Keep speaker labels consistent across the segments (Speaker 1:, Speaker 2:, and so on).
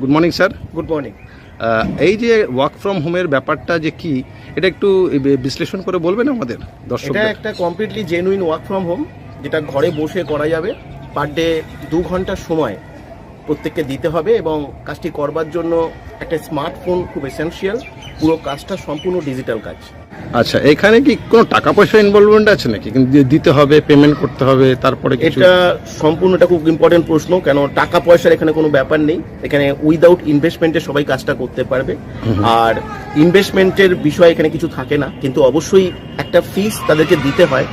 Speaker 1: Good morning sir
Speaker 2: good morning
Speaker 1: এই যে work from হোমের ব্যাপারটা যে কি এটা একটু বিশ্লেষণ করে বলবেন আমাদের দর্শক
Speaker 2: এটা একটা completely genuine work from home যেটা ঘরে বসে করা যাবে পার ডে দু ঘণ্টার সময় প্রত্যেককে দিতে হবে এবং কাজটি করবার জন্য একটা স্মার্টফোন খুব এসেন্সিয়াল পুরো কাজটা সম্পূর্ণ ডিজিটাল কাজ।
Speaker 1: আচ্ছা এখানে কি কোনো টাকা পয়সা ইনভলভমেন্ট আছে নাকি? কিন্তু দিতে হবে পেমেন্ট করতে হবে তারপরে
Speaker 2: এটা সম্পূর্ণ এটা খুব ইম্পর্টেন্ট প্রশ্ন কেন টাকা পয়সার এখানে কোনো ব্যাপার নেই। এখানে উইদাউট ইনভেস্টমেন্টে সবাই কাজটা করতে পারবে। আর ইনভেস্টমেন্টের বিষয় এখানে কিছু থাকে না কিন্তু অবশ্যই একটা ফিস তাদেরকে দিতে হয়।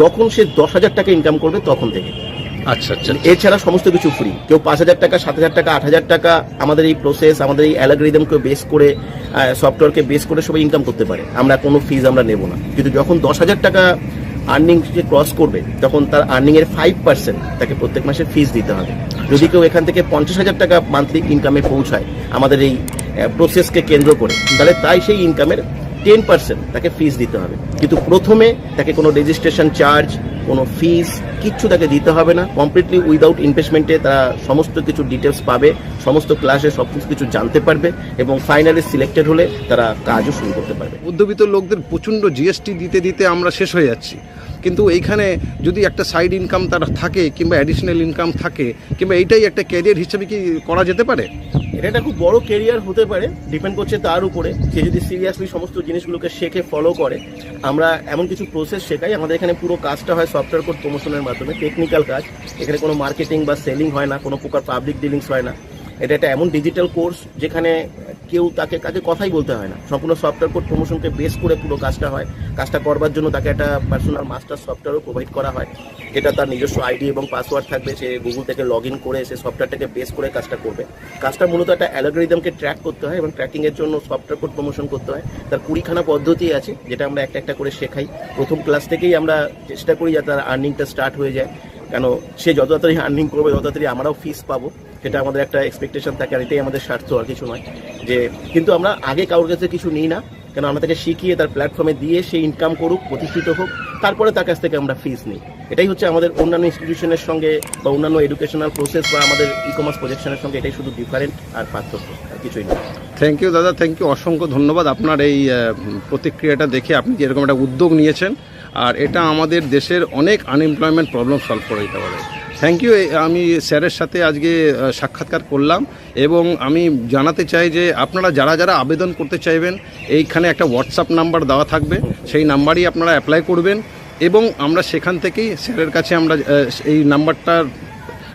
Speaker 2: যখন সে দশ হাজার টাকা ইনকাম করবে তখন থেকে।
Speaker 1: আচ্ছা আচ্ছা
Speaker 2: এছাড়া সমস্ত কিছু ফ্রি কেউ পাঁচ হাজার টাকা, সাত হাজার টাকা, আট হাজার টাকা আমাদের এই প্রসেস আমাদের এই অ্যালাগরিদমকে বেস করে সফটওয়্যারকে বেস করে সবাই ইনকাম করতে পারে। আমরা কোনো ফিজ আমরা নেব না। কিন্তু যখন দশ হাজার টাকা আর্নিং সে ক্রস করবে, তখন তার আর্নিং এর ফাইভ পার্সেন্ট তাকে প্রত্যেক মাসে ফিজ দিতে হবে। যদি কেউ এখান থেকে পঞ্চাশ হাজার টাকা মান্থলি ইনকামে পৌঁছায়, আমাদের এই প্রসেসকে কেন্দ্র করে, তাহলে তাই সেই ইনকামের টেন পার্সেন্ট তাকে ফিজ দিতে হবে। কিন্তু প্রথমে তাকে কোনো রেজিস্ট্রেশন চার্জ কোনো ফিস কিচ্ছু তাকে দিতে হবে না। কমপ্লিটলি উইদাউট ইনভেস্টমেন্টে তারা সমস্ত কিছু ডিটেলস পাবে, সমস্ত ক্লাসে সব কিছু জানতে পারবে এবং ফাইনালি সিলেক্টেড হলে তারা কাজও শুরু করতে পারবে।
Speaker 1: উদ্যোগিত লোকদের প্রচণ্ড জিএসটি দিতে দিতে আমরা শেষ হয়ে যাচ্ছি। কিন্তু এইখানে যদি একটা সাইড ইনকাম তার থাকে কিংবা অ্যাডিশনাল ইনকাম থাকে, কিংবা এইটাই একটা ক্যারিয়ার হিসেবে কি করা যেতে পারে?
Speaker 2: এটা একটা খুব বড় কেরিয়ার হতে পারে ডিপেন্ড করছে তার উপরে। সে যদি সিরিয়াসলি সমস্ত জিনিসগুলোকে শেখে ফলো করে, আমরা এমন কিছু প্রসেস শেখাই। আমাদের এখানে পুরো কাজটা হয় সফটওয়্যার কোড প্রমোশনের মাধ্যমে টেকনিক্যাল কাজ। এখানে কোনো মার্কেটিং বা সেলিং হয় না, কোনো প্রকার পাবলিক ডিলিংস হয় না। এটা একটা এমন ডিজিটাল কোর্স যেখানে কেউ তাকে কাকে কথাই বলতে হয় না। সম্পূর্ণ সফটওয়্যার কোড প্রমোশনকে বেস করে পুরো কাজটা হয়। কাজটা করবার জন্য তাকে একটা পার্সোনাল মাস্টার সফটওয়্যারও প্রোভাইড করা হয়। যেটা তার নিজস্ব আইডি এবং পাসওয়ার্ড থাকবে। সে গুগল থেকে লগ ইন করে সে সফটওয়্যারটাকে বেস করে কাজটা করবে। কাজটা মূলত একটা অ্যালগোরিদমকে ট্র্যাক করতে হয় এবং ট্র্যাকিংয়ের জন্য সফটওয়্যার কোড প্রমোশন করতে হয়। তার কুড়িখানা পদ্ধতি আছে, যেটা আমরা একটা একটা করে শেখাই। প্রথম ক্লাস থেকেই আমরা চেষ্টা করি যাতে তার আর্নিংটা স্টার্ট হয়ে যায়। কেন সে যত তাড়াতাড়ি আর্নিং করবে, তত তাড়াতাড়ি আমরাও ফিস পাবো। সেটা আমাদের একটা এক্সপেকটেশন থাকে আর এটাই আমাদের স্বার্থ আর কিছু নয়। যে কিন্তু আমরা আগে কারোর কাছে কিছু নিই না, কেন আমরা তাকে শিখিয়ে তার প্ল্যাটফর্মে দিয়ে সে ইনকাম করুক, প্রতিষ্ঠিত হোক, তারপরে তার কাছ থেকে আমরা ফিস নিই। এটাই হচ্ছে আমাদের অন্যান্য ইনস্টিটিউশনের সঙ্গে বা অন্যান্য এডুকেশনাল প্রসেস বা আমাদের ই কমার্স প্রজেকশনের সঙ্গে এটাই শুধু ডিফারেন্ট আর পার্থক্য আর কিছুই নয়।
Speaker 1: থ্যাংক ইউ দাদা। থ্যাংক ইউ অসংখ্য ধন্যবাদ আপনার এই প্রতিক্রিয়াটা দেখে আপনি যে এরকম একটা উদ্যোগ নিয়েছেন। আর এটা আমাদের দেশের অনেক আনএমপ্লয়মেন্ট প্রবলেম সলভ করে দিতে পারে। থ্যাংক ইউ আমি স্যারের সাথে আজকে সাক্ষাৎকার করলাম এবং আমি জানাতে চাই যে আপনারা যারা যারা আবেদন করতে চাইবেন, এইখানে একটা হোয়াটসঅ্যাপ নাম্বার দেওয়া থাকবে। সেই নাম্বারই আপনারা অ্যাপ্লাই করবেন এবং আমরা সেখান থেকেই স্যারের কাছে আমরা এই নাম্বারটার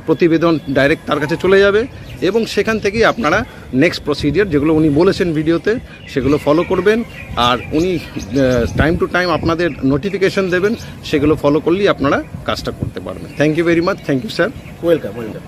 Speaker 1: প্রতিবেদন ডাইরেক্ট তার কাছে চলে যাবে এবং সেখান থেকেই আপনারা নেক্সট প্রসিডিয়ার যেগুলো উনি বলেছেন ভিডিওতে, সেগুলো ফলো করবেন। আর উনি টাইম টু টাইম আপনাদের নোটিফিকেশন দেবেন, সেগুলো ফলো করলেই আপনারা কাজটা করতে পারবেন। Thank you very much thank you sir
Speaker 2: welcome welcome